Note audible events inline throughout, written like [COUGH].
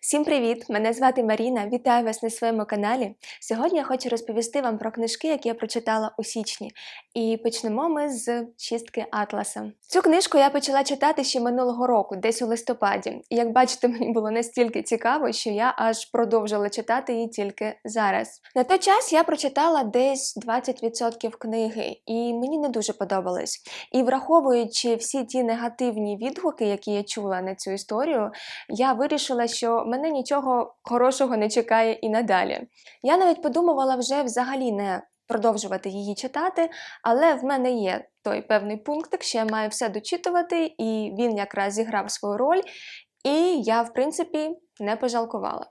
Всім привіт! Мене звати Маріна. Вітаю вас на своєму каналі. Сьогодні я хочу розповісти вам про книжки, які я прочитала у січні. І почнемо ми з чистки Атласа. Цю книжку я почала читати ще минулого року, десь у листопаді. І як бачите, [LAUGHS] мені було настільки цікаво, що я аж продовжила читати її тільки зараз. На той час я прочитала десь 20% книги, і мені не дуже подобалось. І враховуючи всі ті негативні відгуки, які я чула на цю історію, я вирішила, що мене нічого хорошого не чекає і надалі. Я навіть подумувала вже взагалі не продовжувати її читати, але в мене є той певний пунктик, що я маю все дочитувати, і він якраз зіграв свою роль, і я, в принципі, не пожалкувала.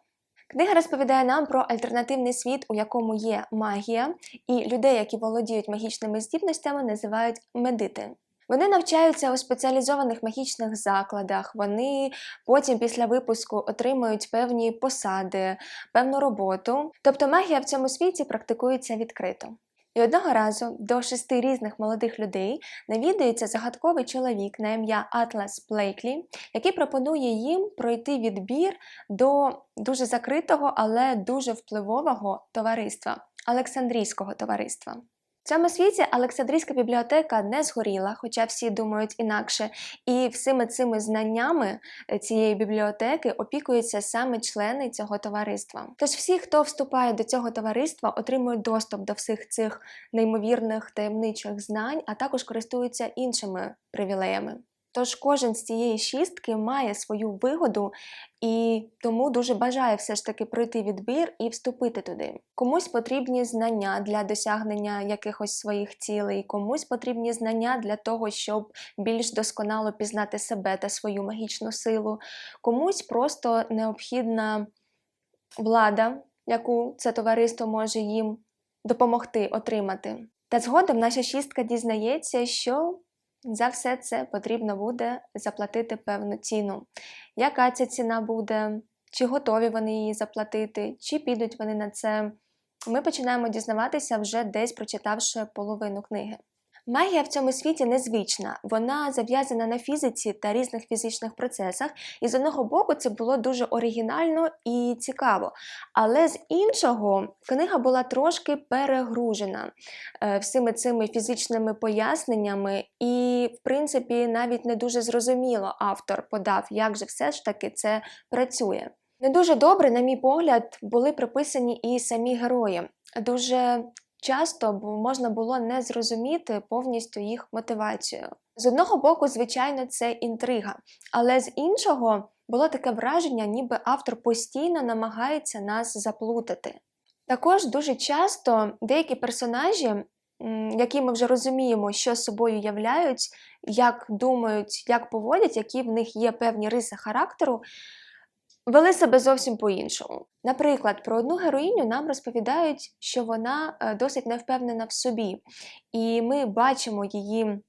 Книга розповідає нам про альтернативний світ, у якому є магія, і людей, які володіють магічними здібностями, називають медити. Вони навчаються у спеціалізованих магічних закладах, вони потім після випуску отримують певні посади, певну роботу. Тобто магія в цьому світі практикується відкрито. І одного разу до шести різних молодих людей навідується загадковий чоловік на ім'я Атлас Блейклі, який пропонує їм пройти відбір до дуже закритого, але дуже впливового товариства Олександрійського товариства. Цьому світі Олександрійська бібліотека не згоріла, хоча всі думають інакше, і всіми цими знаннями е, цієї бібліотеки опікуються саме члени цього товариства. Тож всі, хто вступає до цього товариства, отримують доступ до всіх цих неймовірних таємничих знань, а також користуються іншими привілеями. Тож кожен з цієї шістки має свою вигоду і тому дуже бажає все ж таки пройти відбір і вступити туди. Комусь потрібні знання для досягнення якихось своїх цілей, комусь потрібні знання для того, щоб більш досконало пізнати себе та свою магічну силу, комусь просто необхідна влада, яку це товариство може їм допомогти отримати. Та згодом наша шістка дізнається, що за все це потрібно буде заплатити певну ціну. Яка ця ціна буде, чи готові вони її заплатити, чи підуть вони на це? Ми починаємо дізнаватися вже десь прочитавши половину книги. Магія в цьому світі незвична, вона зав'язана на фізиці та різних фізичних процесах, і з одного боку це було дуже оригінально і цікаво. Але з іншого книга була трошки перегружена е, всіми цими фізичними поясненнями, і, в принципі, навіть не дуже зрозуміло автор подав, як же все ж таки це працює. Не дуже добре, на мій погляд, були приписані і самі герої. Дуже часто можна було не зрозуміти повністю їх мотивацію. З одного боку, звичайно, це інтрига, але з іншого було таке враження, ніби автор постійно намагається нас заплутати. Також дуже часто деякі персонажі, які ми вже розуміємо, що собою являють, як думають, як поводять, які в них є певні риси характеру, вели себе зовсім по-іншому. Наприклад, про одну героїню нам розповідають, що вона е, досить невпевнена в собі, і ми бачимо її.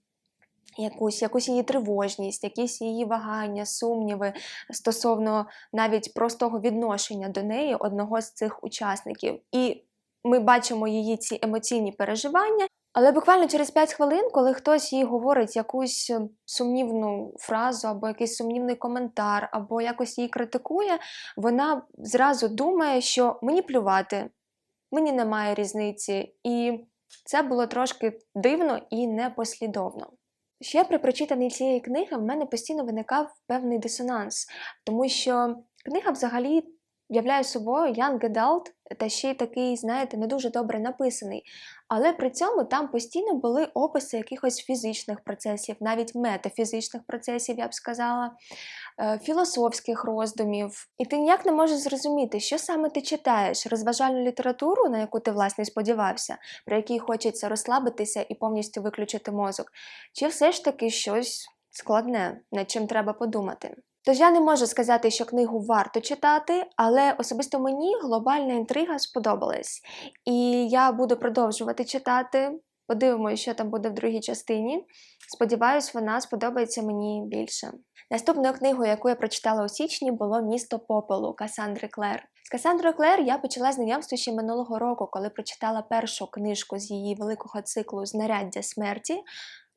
Якусь якусь її тривожність, якісь її вагання, сумніви стосовно навіть простого відношення до неї одного з цих учасників. І ми бачимо її ці емоційні переживання, але буквально через 5 хвилин, коли хтось їй говорить якусь е, сумнівну фразу, або якийсь сумнівний коментар, або якось її критикує, вона зразу думає, що мені плювати, мені немає різниці. І це було трошки дивно і непослідовно. Ще при прочитанні цієї книги в мене постійно виникав певний дисонанс, тому що книга взагалі являє собою young adult, та ще й такий, знаєте, не дуже добре написаний. Але при цьому там постійно були описи якихось фізичних процесів, навіть метафізичних процесів, я б сказала, е, філософських роздумів. І ти ніяк не можеш зрозуміти, що саме ти читаєш, розважальну літературу, на яку ти власне сподівався, про якій хочеться розслабитися і повністю виключити мозок, чи все ж таки щось складне, над чим треба подумати. Тож я не можу сказати, що книгу варто читати, але особисто мені глобальна інтрига сподобалась. І я буду продовжувати читати. Подивимося, що там буде в другій частині. Сподіваюсь, вона сподобається мені більше. Наступною книгою, яку я прочитала у січні, було Місто попелу Касандри Клер. З Касандрою Клер я почала знайомство ще минулого року, коли прочитала першу книжку з її великого циклу Знаряддя смерті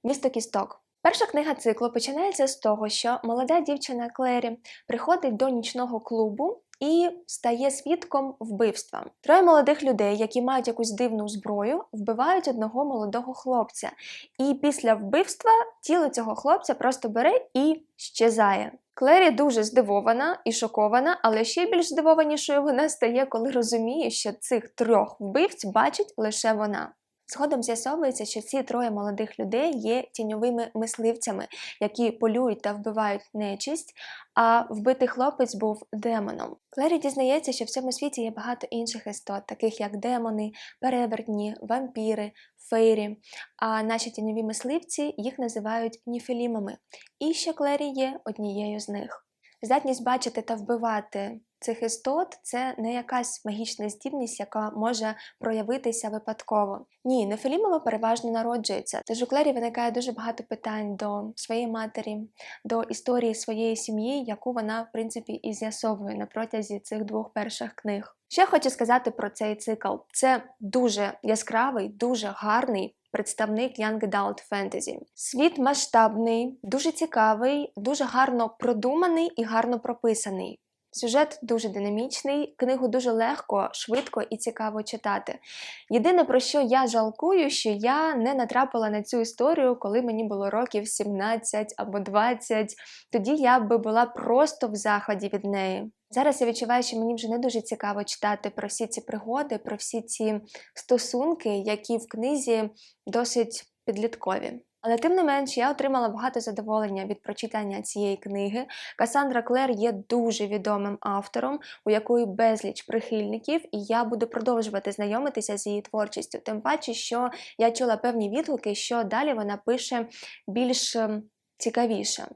Місто Кісток. Перша книга циклу починається з того, що молода дівчина Клері приходить до нічного клубу і стає свідком вбивства. Троє молодих людей, які мають якусь дивну зброю, вбивають одного молодого хлопця. І після вбивства тіло цього хлопця просто бере і щезає. Клері дуже здивована і шокована, але ще більш здивованішою вона стає, коли розуміє, що цих трьох вбивць бачить лише вона. Згодом з'ясовується, що ці троє молодих людей є тіньовими мисливцями, які полюють та вбивають нечисть, а вбитий хлопець був демоном. Клері дізнається, що в цьому світі є багато інших істот, таких як демони, перевертні, вампіри, фейрі, а наші тіньові мисливці їх називають ніфілімами, і що Клері є однією з них. Здатність бачити та вбивати цих істот це не якась магічна здібність, яка може проявитися випадково. Ні, нефілімами переважно народжується. Тож у Клері виникає дуже багато питань до своєї матері, до історії своєї сім'ї, яку вона, в принципі, і з'ясовує на протязі цих двох перших книг. Я хочу сказати про цей цикл? Це дуже яскравий, дуже гарний представник Young Adult Fantasy. Світ масштабний, дуже цікавий, дуже гарно продуманий і гарно прописаний. Сюжет дуже динамічний, книгу дуже легко, швидко і цікаво читати. Єдине про що я жалкую, що я не натрапила на цю історію, коли мені було років 17 або 20. Тоді я би була просто в заході від неї. Зараз я відчуваю, що мені вже не дуже цікаво читати про всі ці пригоди, про всі ці стосунки, які в книзі досить підліткові. Але тим не менш я отримала багато задоволення від прочитання цієї книги. Касандра Клер є дуже відомим автором, у якої безліч прихильників, і я буду продовжувати знайомитися з її творчістю. Тим паче, що я чула певні відгуки, що далі вона пише більш ем, цікавіше,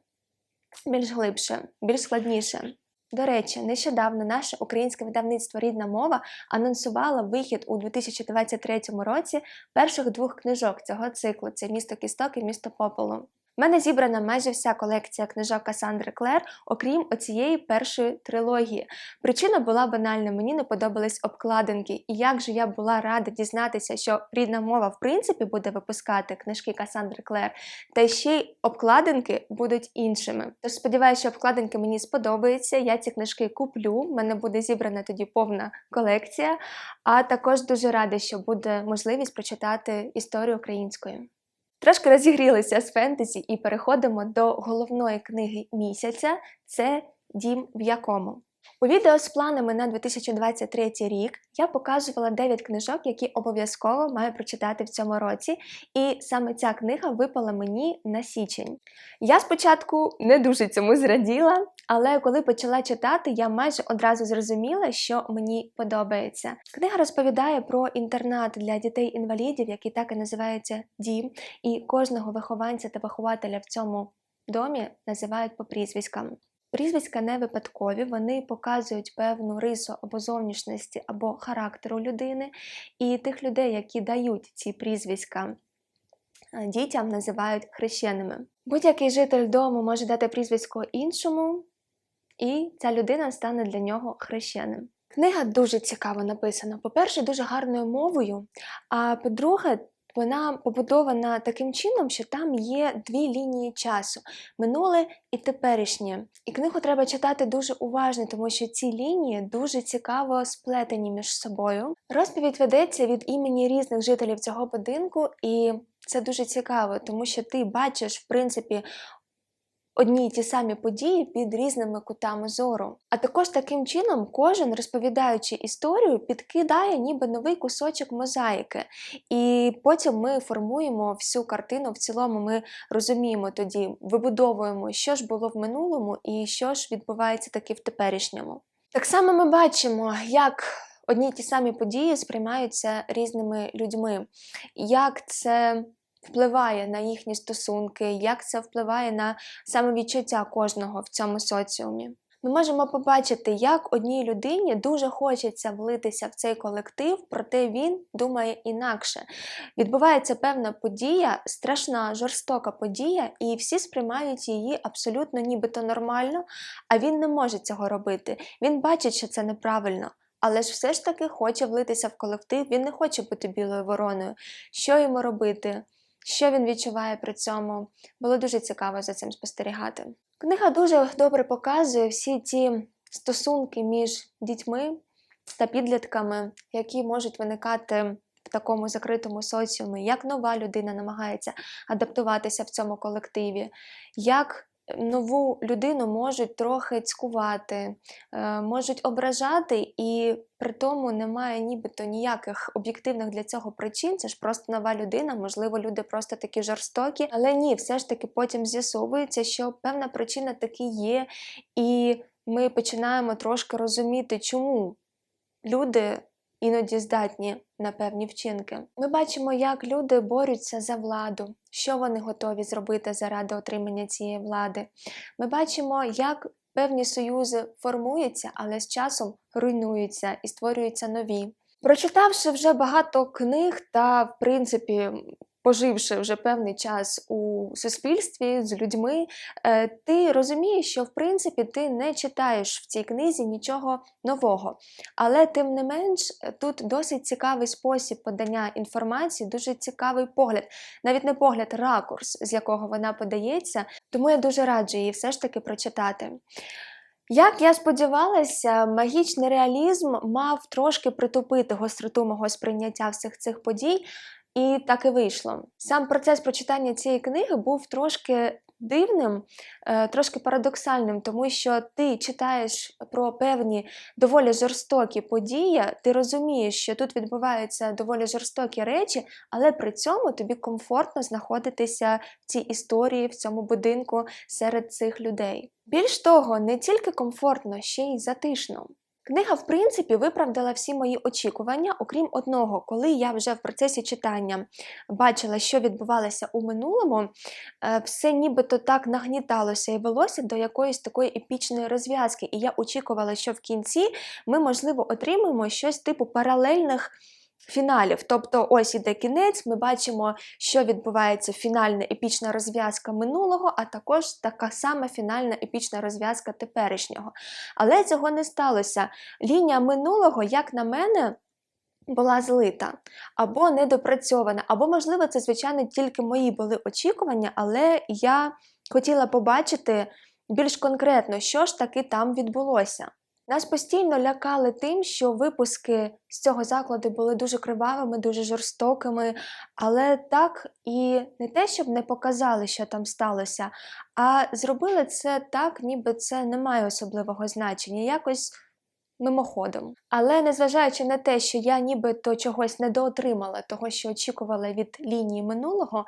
більш глибше, більш складніше. До речі, нещодавно наше українське видавництво Рідна мова анонсувало вихід у 2023 році перших двох книжок цього циклу: це місто кісток і місто попелу. У мене зібрана майже вся колекція книжок Касандри Клер, окрім оцієї першої трилогії. Причина була банальна, мені не подобались обкладинки, і як же я була рада дізнатися, що рідна мова в принципі буде випускати книжки Касандри Клер, та ще й обкладинки будуть іншими. Тож сподіваюся, що обкладинки мені сподобаються. Я ці книжки куплю. в мене буде зібрана тоді повна колекція. А також дуже рада, що буде можливість прочитати історію українською. Трошки розігрілися з фентезі і переходимо до головної книги місяця це Дім в якому. У відео з планами на 2023 рік я показувала 9 книжок, які обов'язково маю прочитати в цьому році, і саме ця книга випала мені на січень. Я спочатку не дуже цьому зраділа, але коли почала читати, я майже одразу зрозуміла, що мені подобається. Книга розповідає про інтернат для дітей-інвалідів, який так і називається Дім, і кожного вихованця та вихователя в цьому домі називають по прізвиськам. Прізвиська не випадкові, вони показують певну рису або зовнішності, або характеру людини, і тих людей, які дають ці прізвиська е, дітям, називають хрещеними. Будь-який житель дому може дати прізвисько іншому, і ця людина стане для нього хрещеним. Книга дуже цікаво написана. По-перше, дуже гарною мовою. А по-друге, вона побудована таким чином, що там є дві лінії часу минуле і теперішнє. І книгу треба читати дуже уважно, тому що ці лінії дуже цікаво сплетені між собою. Розповідь ведеться від імені різних жителів цього будинку, і це дуже цікаво, тому що ти бачиш, в принципі, одні й ті самі події під різними кутами зору. А також таким чином кожен, розповідаючи історію, підкидає ніби новий кусочок мозаїки. І потім ми формуємо всю картину в цілому, ми розуміємо тоді, вибудовуємо, що ж було в минулому і що ж відбувається таки в теперішньому. Так само ми бачимо, як одні й ті самі події сприймаються різними людьми, як це впливає на їхні стосунки, як це впливає на самовідчуття кожного в цьому соціумі. Ми можемо побачити, як одній людині дуже хочеться влитися в цей колектив, проте він думає інакше. Відбувається певна подія, страшна, жорстока подія, і всі сприймають її абсолютно нібито нормально, а він не може цього робити. Він бачить, що це неправильно. Але ж все ж таки хоче влитися в колектив, він не хоче бути білою вороною. Що йому робити? Що він відчуває при цьому? Було дуже цікаво за цим спостерігати. Книга дуже добре показує всі ті стосунки між дітьми та підлітками, які можуть виникати в такому закритому соціумі, як нова людина намагається адаптуватися в цьому колективі, як нову людину можуть трохи цькувати, е, можуть ображати, і при тому немає нібито ніяких об'єктивних для цього причин. Це ж просто нова людина, можливо, люди просто такі жорстокі. Але ні, все ж таки потім з'ясовується, що певна причина таки є, і ми починаємо трошки розуміти, чому люди іноді здатні на певні вчинки. Ми бачимо, як люди борються за владу, що вони готові зробити заради отримання цієї влади. Ми бачимо, як певні союзи формуються, але з часом руйнуються і створюються нові. Прочитавши вже багато книг та, в принципі, поживши вже певний час у суспільстві з людьми, е, ти розумієш, що в принципі ти не читаєш в цій книзі нічого нового. Але тим не менш, тут досить цікавий спосіб подання інформації, дуже цікавий погляд, навіть не погляд, ракурс, з якого вона подається, тому я дуже раджу її все ж таки прочитати. Як я сподівалася, магічний реалізм мав трошки притупити гостроту мого сприйняття всіх цих подій, і так і вийшло. Сам процес прочитання цієї книги був трошки дивним, е, трошки парадоксальним, тому що ти читаєш про певні доволі жорстокі події, ти розумієш, що тут відбуваються доволі жорстокі речі, але при цьому тобі комфортно знаходитися в цій історії, в цьому будинку серед цих людей. Більш того, не тільки комфортно, ще й затишно. Книга, в принципі, виправдала всі мої очікування, окрім одного, коли я вже в процесі читання бачила, що відбувалося у минулому, е, все нібито так нагніталося і велося до якоїсь такої епічної розв'язки. І я очікувала, що в кінці ми, можливо, отримаємо щось типу паралельних фіналів. Тобто, ось іде кінець, ми бачимо, що відбувається фінальна епічна розв'язка минулого, а також така сама фінальна епічна розв'язка теперішнього. Але цього не сталося. Лінія минулого, як на мене, була злита або недопрацьована, або, можливо, це, звичайно, тільки мої були очікування, але я хотіла побачити більш конкретно, що ж таки там відбулося. Нас постійно лякали тим, що випуски з цього закладу були дуже кривавими, дуже жорстокими, але так і не те, щоб не показали, що там сталося, а зробили це так, ніби це не має особливого значення, якось мимоходом. Але незважаючи на те, що я нібито чогось недоотримала, того, що очікувала від лінії минулого,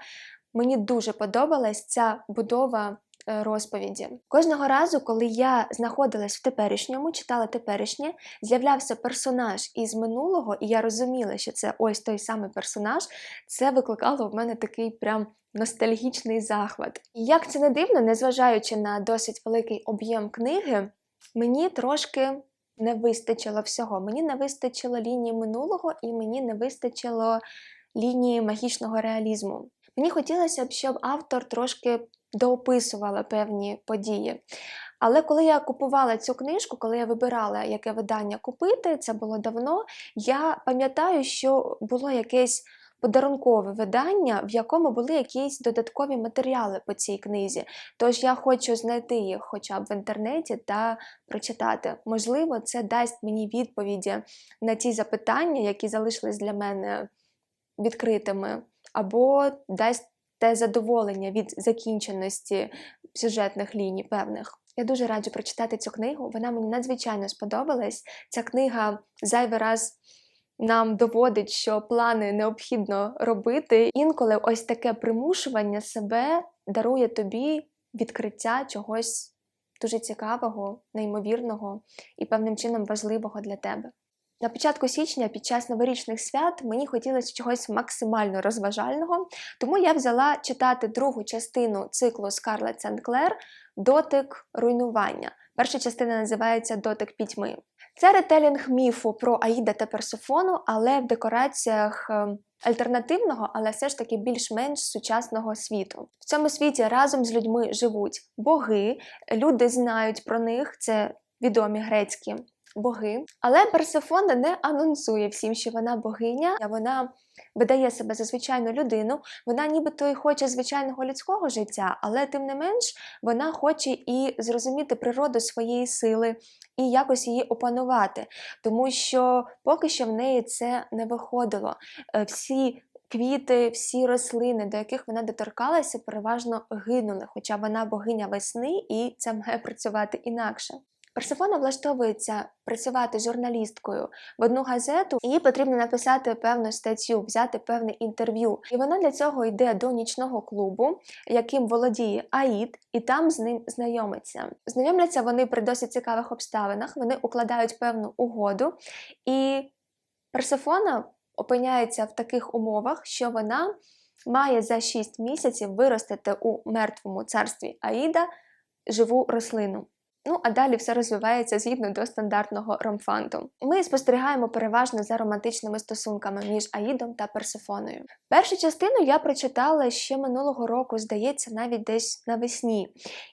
мені дуже подобалась ця будова розповіді. Кожного разу, коли я знаходилась в теперішньому, читала теперішнє, з'являвся персонаж із минулого, і я розуміла, що це ось той самий персонаж, це викликало в мене такий прям. Ностальгічний захват. І як це не дивно, незважаючи на досить великий об'єм книги, мені трошки не вистачило всього. Мені не вистачило лінії минулого і мені не вистачило лінії магічного реалізму. Мені хотілося б, щоб автор трошки доописувала певні події. Але коли я купувала цю книжку, коли я вибирала, яке видання купити, це було давно, я пам'ятаю, що було якесь подарункове видання, в якому були якісь додаткові матеріали по цій книзі. Тож я хочу знайти їх хоча б в інтернеті та прочитати. Можливо, це дасть мені відповіді на ті запитання, які залишились для мене відкритими, або дасть те задоволення від закінченості сюжетних ліній певних. Я дуже раджу прочитати цю книгу. Вона мені надзвичайно сподобалась. Ця книга зайвий раз нам доводить, що плани необхідно робити. Інколи ось таке примушування себе дарує тобі відкриття чогось дуже цікавого, неймовірного і певним чином важливого для тебе. На початку січня під час новорічних свят мені хотілося чогось максимально розважального, тому я взяла читати другу частину циклу Скарлет Сенклер Дотик руйнування. Перша частина називається Дотик пітьми. Це ретелінг міфу про Аїда та Персофону, але в декораціях ем, альтернативного, але все ж таки більш-менш сучасного світу. В цьому світі разом з людьми живуть боги, люди знають про них, це відомі грецькі боги. Але Персефона не анонсує всім, що вона богиня, а вона видає себе за звичайну людину. Вона нібито і хоче звичайного людського життя, але тим не менш вона хоче і зрозуміти природу своєї сили і якось її опанувати, тому що поки що в неї це не виходило. Е, Всі квіти, всі рослини, до яких вона доторкалася, переважно гинули, хоча вона богиня весни і це має працювати інакше. Персефона влаштовується працювати журналісткою в одну газету, їй потрібно написати певну статтю, взяти певне інтерв'ю. І вона для цього йде до нічного клубу, яким володіє Аїд, і там з ним знайомиться. Знайомляться вони при досить цікавих обставинах. Вони укладають певну угоду, і Персефона опиняється в таких умовах, що вона має за 6 місяців виростити у мертвому царстві Аїда живу рослину. Ну, а далі все розвивається згідно до стандартного ромфанту. Ми спостерігаємо переважно за романтичними стосунками між Аїдом та Персефоною. Першу частину я прочитала ще минулого року, здається, навіть десь навесні,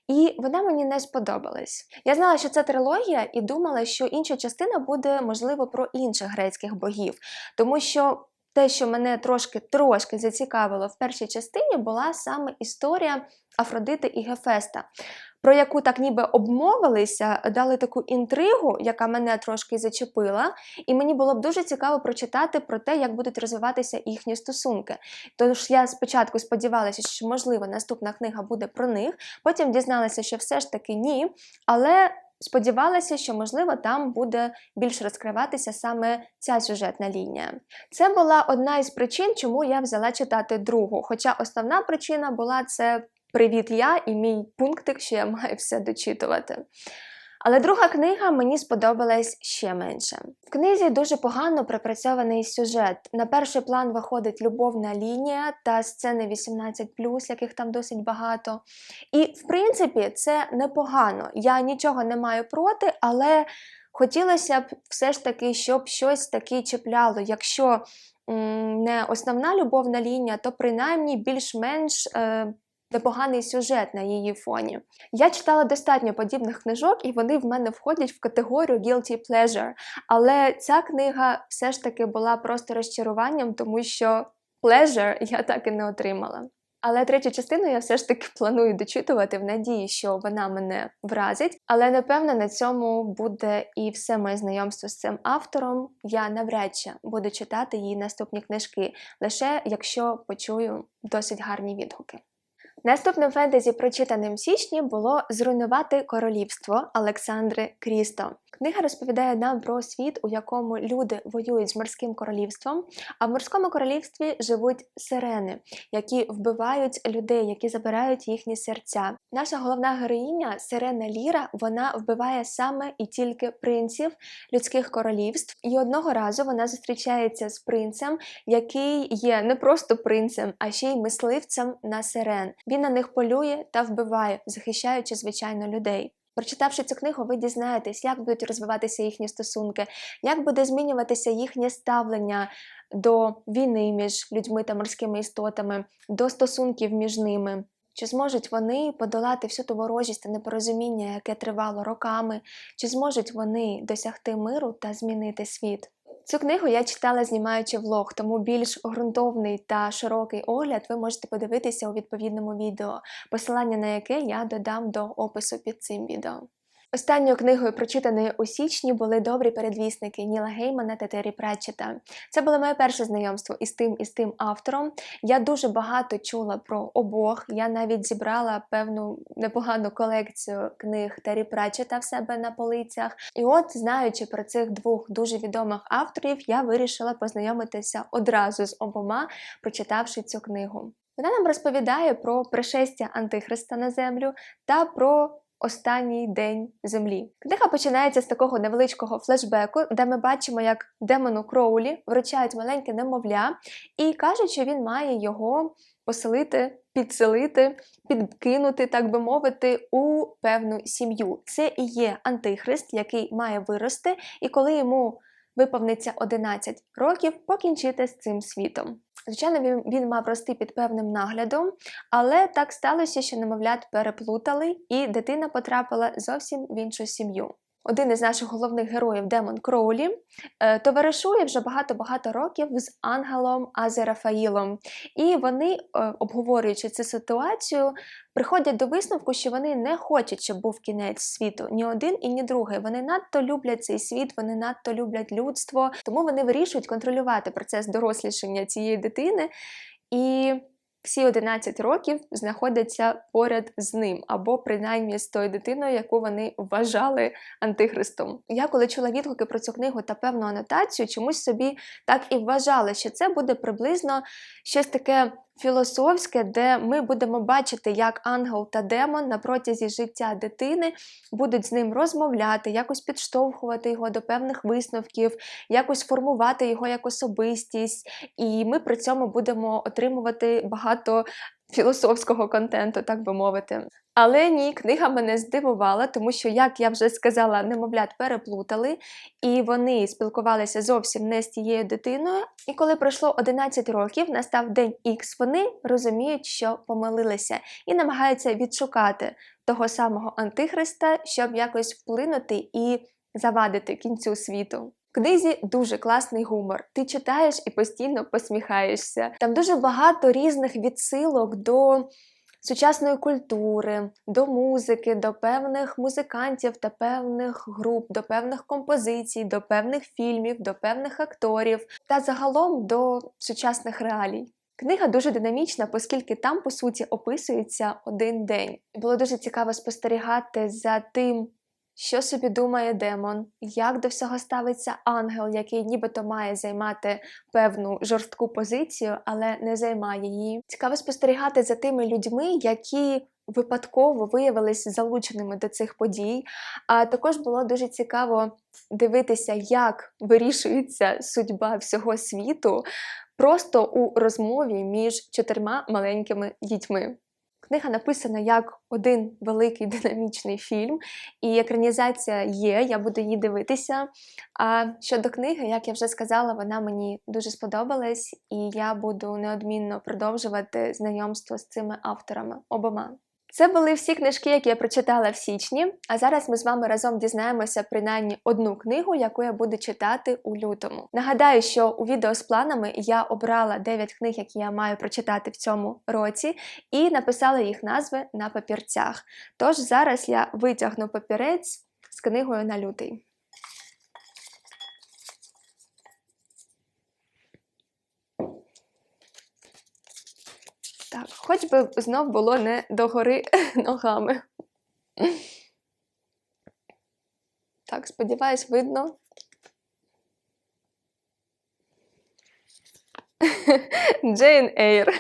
і вона мені не сподобалась. Я знала, що це трилогія, і думала, що інша частина буде можливо про інших грецьких богів, тому що. Те, що мене трошки трошки зацікавило в першій частині, була саме історія Афродити і Гефеста, про яку так ніби обмовилися, дали таку інтригу, яка мене трошки зачепила, і мені було б дуже цікаво прочитати про те, як будуть розвиватися їхні стосунки. Тож я спочатку сподівалася, що можливо наступна книга буде про них, потім дізналася, що все ж таки ні, але. Сподівалася, що можливо там буде більш розкриватися саме ця сюжетна лінія. Це була одна із причин, чому я взяла читати другу. Хоча основна причина була це привіт я і мій пунктик, що я маю все дочитувати. Але друга книга мені сподобалась ще менше. В книзі дуже погано пропрацьований сюжет. На перший план виходить любовна лінія та сцени 18, яких там досить багато. І, в принципі, це непогано. Я нічого не маю проти, але хотілося б все ж таки, щоб щось таке чіпляло. Якщо не основна любовна лінія, то принаймні більш-менш. Е, Непоганий сюжет на її фоні. Я читала достатньо подібних книжок, і вони в мене входять в категорію guilty pleasure. Але ця книга все ж таки була просто розчаруванням, тому що pleasure я так і не отримала. Але третю частину я все ж таки планую дочитувати в надії, що вона мене вразить. Але напевно на цьому буде і все моє знайомство з цим автором. Я навряд чи буду читати її наступні книжки, лише якщо почую досить гарні відгуки. Наступним фентезі, прочитаним в січні, було Зруйнувати королівство Олександри Крісто. Книга розповідає нам про світ, у якому люди воюють з морським королівством, а в морському королівстві живуть сирени, які вбивають людей, які забирають їхні серця. Наша головна героїня, сирена Ліра, вона вбиває саме і тільки принців людських королівств. І одного разу вона зустрічається з принцем, який є не просто принцем, а ще й мисливцем на сирен. Він на них полює та вбиває, захищаючи звичайно людей. Прочитавши цю книгу, ви дізнаєтесь, як будуть розвиватися їхні стосунки, як буде змінюватися їхнє ставлення до війни між людьми та морськими істотами, до стосунків між ними. Чи зможуть вони подолати всю ту ворожість та непорозуміння, яке тривало роками, чи зможуть вони досягти миру та змінити світ? Цю книгу я читала, знімаючи влог, тому більш ґрунтовний та широкий огляд ви можете подивитися у відповідному відео, посилання на яке я додам до опису під цим відео. Останньою книгою, прочитаною у січні, були добрі передвісники Ніла Геймана та Террі Претчета. Це було моє перше знайомство із тим і з тим автором. Я дуже багато чула про обох. Я навіть зібрала певну непогану колекцію книг Террі Претчета в себе на полицях. І от, знаючи про цих двох дуже відомих авторів, я вирішила познайомитися одразу з обома, прочитавши цю книгу. Вона нам розповідає про пришестя Антихриста на землю та про Останній день землі. Книга починається з такого невеличкого флешбеку, де ми бачимо, як демону Кроулі вручають маленьке немовля, і кажуть, що він має його поселити, підселити, підкинути, так би мовити, у певну сім'ю. Це і є антихрист, який має вирости, і коли йому виповниться 11 років, покінчити з цим світом. Звичайно, він, він мав рости під певним наглядом, але так сталося, що немовлят переплутали, і дитина потрапила зовсім в іншу сім'ю. Один із наших головних героїв, Демон Кроулі, е, товаришує вже багато-багато років з ангелом Азерафаїлом. І вони, е, обговорюючи цю ситуацію, приходять до висновку, що вони не хочуть, щоб був кінець світу ні один і ні другий. Вони надто люблять цей світ, вони надто люблять людство, тому вони вирішують контролювати процес дорослішання цієї дитини. І всі 11 років знаходяться поряд з ним, або принаймні з тою дитиною, яку вони вважали антихристом. Я коли чула відгуки про цю книгу та певну анотацію, чомусь собі так і вважала, що це буде приблизно щось таке філософське, де ми будемо бачити, як ангел та демон на протязі життя дитини будуть з ним розмовляти, якось підштовхувати його до певних висновків, якось формувати його як особистість, і ми при цьому будемо отримувати багато філософського контенту, так би мовити. Але ні, книга мене здивувала, тому що, як я вже сказала, немовлят переплутали, і вони спілкувалися зовсім не з тією дитиною. І коли пройшло 11 років, настав день Х, вони розуміють, що помилилися, і намагаються відшукати того самого антихриста, щоб якось вплинути і завадити кінцю світу. Книзі дуже класний гумор. Ти читаєш і постійно посміхаєшся. Там дуже багато різних відсилок до сучасної культури, до музики, до певних музикантів та певних груп, до певних композицій, до певних фільмів, до певних акторів та загалом до сучасних реалій. Книга дуже динамічна, оскільки там, по суті, описується один день. Було дуже цікаво спостерігати за тим, що собі думає демон, як до всього ставиться ангел, який нібито має займати певну жорстку позицію, але не займає її. Цікаво спостерігати за тими людьми, які випадково виявилися залученими до цих подій. А також було дуже цікаво дивитися, як вирішується судьба всього світу просто у розмові між чотирма маленькими дітьми. Книга написана як один великий [LAUGHS] динамічний фільм, і екранізація є, я буду її дивитися. А щодо книги, як я вже сказала, вона мені дуже сподобалась, і я буду неодмінно продовжувати знайомство з цими авторами обома. Це були всі книжки, які я прочитала в січні. А зараз ми з вами разом дізнаємося принаймні одну книгу, яку я буду читати у лютому. Нагадаю, що у відео з планами я обрала 9 книг, які я маю прочитати в цьому році, і написала їх назви на папірцях. Тож зараз я витягну папірець з книгою на лютий. Так, хоч би знов було не догори [LAUGHS] ногами. Так, сподіваюсь, видно. [LAUGHS] Джейн Ейр.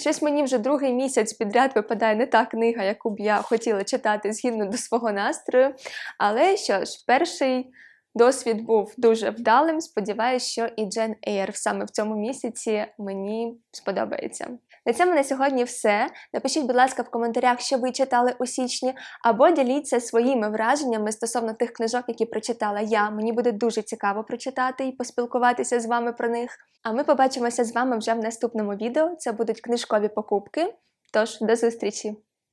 Щось мені вже другий місяць підряд випадає не та книга, яку б я хотіла читати згідно до свого настрою. Але що ж, перший досвід був дуже вдалим. Сподіваюся, що і Джен Ейр саме в цьому місяці мені сподобається. На цьому на сьогодні все. Напишіть, будь ласка, в коментарях, що ви читали у січні, або діліться своїми враженнями стосовно тих книжок, які прочитала я. Мені буде дуже цікаво прочитати і поспілкуватися з вами про них. А ми побачимося з вами вже в наступному відео. Це будуть книжкові покупки. Тож, до зустрічі!